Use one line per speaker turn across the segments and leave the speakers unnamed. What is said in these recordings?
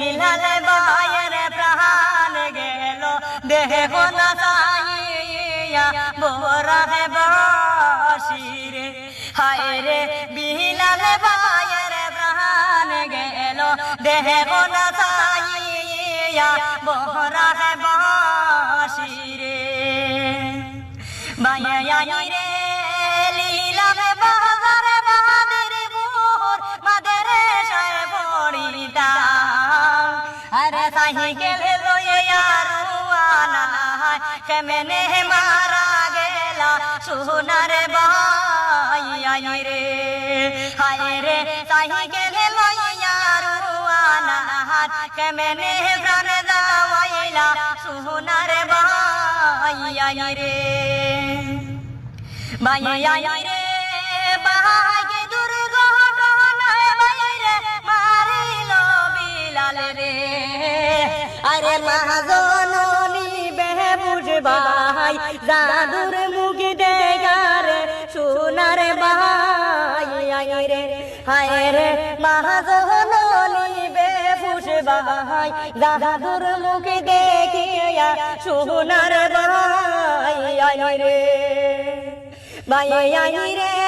Hilal বায়ের প্রাণ গেল। দেহ না সাইয়া বোরা হে বাসিরে। হায় রে বিহিলাল বায়ের প্রাণ গেল। দেহ বোরা হে বাসিরে। কেমনে মারা গেলা? সোনার বাই রে। হায় রে গেলে লইয়া কেমনে প্রাণ দাওয়াইলা? সোনার বাই রে। বাই রে। ভাই জাদুর মুখ দেগারে সোনার ভাই রে, হায় রে বে বেহুশ ভাই জাদুর মুখ দেখিয়া সোনার ভাই রে ভাই রে।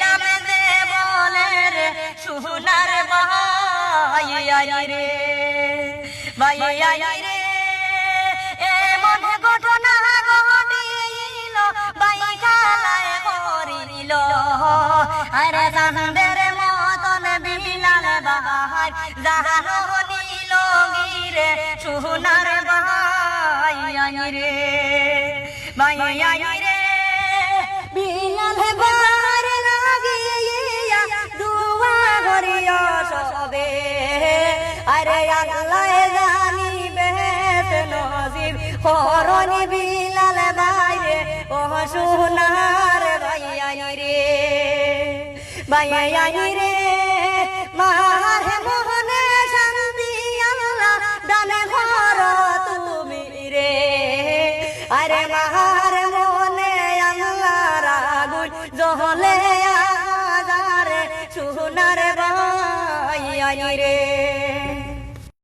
দিলাম দে বলে রে সোনার ভাই রে ভাই রে এমন ঘটনা ঘটিল বাই খালায় করিল। আরে চাঁদের মতন বিলাল বাহার জাহানো নিল গিরে, সোনার ভাই রে ভাই রে আরে আল্লাহ জানিবে নসিব করনি বিলাল বাইরে, ও সোনার ভাইয়াই রে। ভাইয়াই রে, মার মোহনে শান্তি আল্লাহ দান ঘর তুমি রে। আরে মার মনে আল্লাহ রাগুন জহলে আজারে সোনার ভাইয়াই রে।